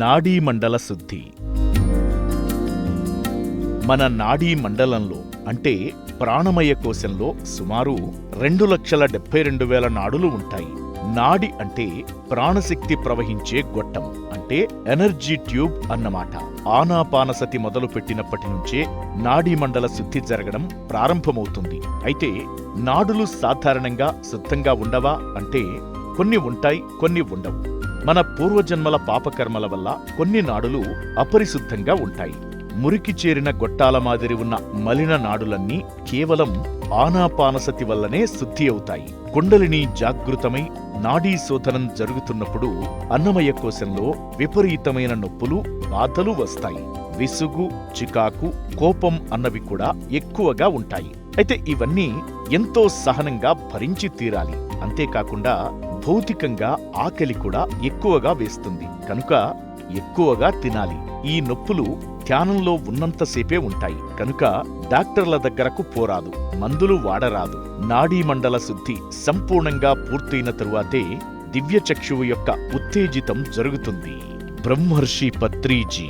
నాడీమండల శుద్ధి. మన నాడీ మండలంలో అంటే ప్రాణమయ కోశంలో సుమారు రెండు లక్షల డెబ్బై రెండు వేల నాడులు ఉంటాయి. నాడి అంటే ప్రాణశక్తి ప్రవహించే గొట్టం అంటే ఎనర్జీ ట్యూబ్ అన్నమాట. ఆనాపానసతి మొదలు పెట్టినప్పటి నుంచే నాడీ మండల శుద్ధి జరగడం ప్రారంభమవుతుంది. అయితే నాడులు సాధారణంగా శుద్ధంగా ఉండవా? అంటే కొన్ని ఉంటాయి కొన్ని ఉండవు. మన పూర్వజన్మల పాపకర్మల వల్ల కొన్ని నాడులు అపరిశుద్ధంగా ఉంటాయి. మురికి చేరిన గొట్టాల మాదిరి ఉన్న మలిన నాడులన్నీ కేవలం ఆనాపానసతి వల్లనే శుద్ధి అవుతాయి. కుండలిని జాగృతమై నాడీ శోధనం జరుగుతున్నప్పుడు అన్నమయ కోశంలో విపరీతమైన నొప్పులు బాధలు వస్తాయి. విసుగు చికాకు కోపం అన్నవి కూడా ఎక్కువగా ఉంటాయి. అయితే ఇవన్నీ ఎంతో సహనంగా భరించి తీరాలి. అంతేకాకుండా భౌతికంగా ఆకలి కూడా ఎక్కువగా వేస్తుంది. కనుక ఎక్కువగా తినాలి. ఈ నొప్పులు ధ్యానంలో ఉన్నంతసేపే ఉంటాయి. కనుక డాక్టర్ల దగ్గరకు పోరాదు. మందులు వాడరాదు. నాడీమండల శుద్ధి సంపూర్ణంగా పూర్తయిన తరువాతే దివ్యచక్షువు యొక్క ఉత్తేజితం జరుగుతుంది. బ్రహ్మర్షి పత్రీజీ